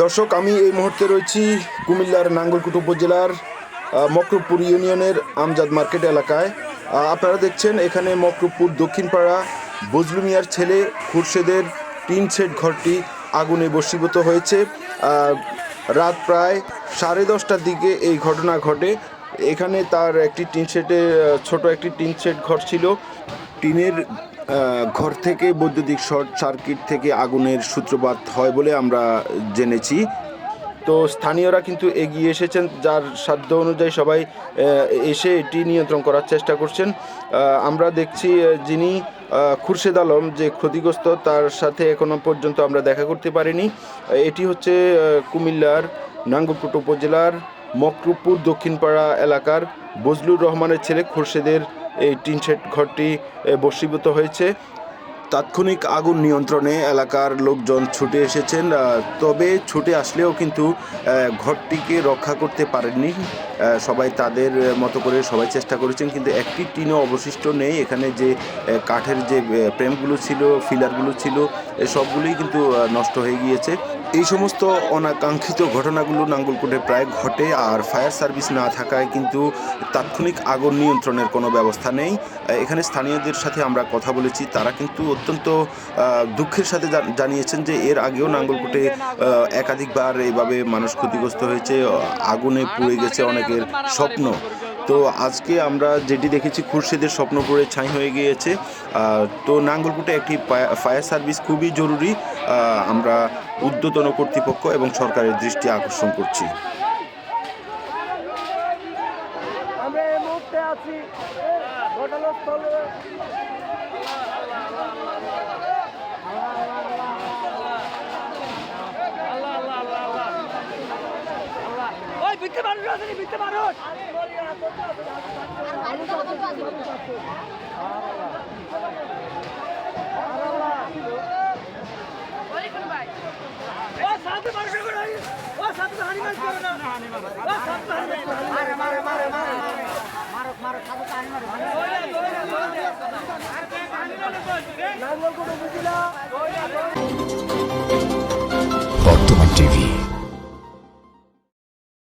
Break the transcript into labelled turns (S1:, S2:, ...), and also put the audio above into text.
S1: দর্শক, আমি এই মুহূর্তে রয়েছি কুমিল্লার নাঙ্গলকুট উপজেলার মকরবপুর ইউনিয়নের আমজাদ মার্কেট এলাকায়। আপনারা দেখছেন এখানে মকরবপুর দক্ষিণপাড়া বজলু মিয়ার ছেলে খুরশেদের টিন সেট ঘরটি আগুনে বশীভূত হয়েছে। রাত প্রায় সাড়ে দশটার দিকে এই ঘটনা ঘটে। এখানে তার একটি টিন শেডে ছোট একটি টিন সেট ঘর ছিল। টিনের ঘর থেকে বৈদ্যুতিক শর্ট সার্কিট থেকে আগুনের সূত্রপাত হয় বলে আমরা জেনেছি। তো স্থানীয়রা কিন্তু এগিয়ে এসেছেন, যার সাধ্য অনুযায়ী সবাই এসে এটি নিয়ন্ত্রণ করার চেষ্টা করছেন। আমরা দেখছি যিনি খুরশেদ আলম, যে ক্ষতিগ্রস্ত, তার সাথে এখনও পর্যন্ত আমরা দেখা করতে পারিনি। এটি হচ্ছে কুমিল্লার নাঙ্গলকোট উপজেলার মকরুপুর দক্ষিণপাড়া এলাকার বজলুর রহমানের ছেলে খুরশেদের এই টিন শেড ঘরটি এ, বশীভূত হয়েছে। তাৎক্ষণিক আগুন নিয়ন্ত্রণে এলাকার লোকজন ছুটে এসেছেন তবে ছুটে আসলেও কিন্তু ঘরটিকে রক্ষা করতে পারেননি। সবাই তাদের মতো করে সবাই চেষ্টা করেছেন কিন্তু একটি টিনও অবশিষ্ট নেই। এখানে যে কাঠের যে প্রেমগুলো ছিল ফিলারগুলো ছিল সবগুলোই কিন্তু নষ্ট হয়ে গিয়েছে। এই সমস্ত অনাকাঙ্ক্ষিত ঘটনাগুলো নাঙ্গলকোটে প্রায় ঘটে আর ফায়ার সার্ভিস না থাকায় কিন্তু তাৎক্ষণিক আগুন নিয়ন্ত্রণের কোনো ব্যবস্থা নেই। এখানে স্থানীয়দের সাথে আমরা কথা বলেছি। তারা কিন্তু অত্যন্ত দুঃখের সাথে জানিয়েছেন যে এর আগেও নাঙ্গলকোটে একাধিকবার এইভাবে মানুষ ক্ষতিগ্রস্ত হয়েছে। আগুনে পুড়ে গেছে অনেকের স্বপ্ন। তো আজকে আমরা যেটি দেখেছি খুরশেদের স্বপ্ন পুড়ে ছাই হয়ে গিয়েছে তো নাঙ্গলকোটে একটি ফায়ার সার্ভিস খুবই জরুরি আমরা উদ্যতন কর্তৃপক্ষ এবং সরকারের দৃষ্টি আকর্ষণ করছি
S2: আমরা এই মুহূর্তে আছি ঘটনাস্থলে
S3: ওই মানুষ আছে মানুষ
S4: বর্তমান টিভি।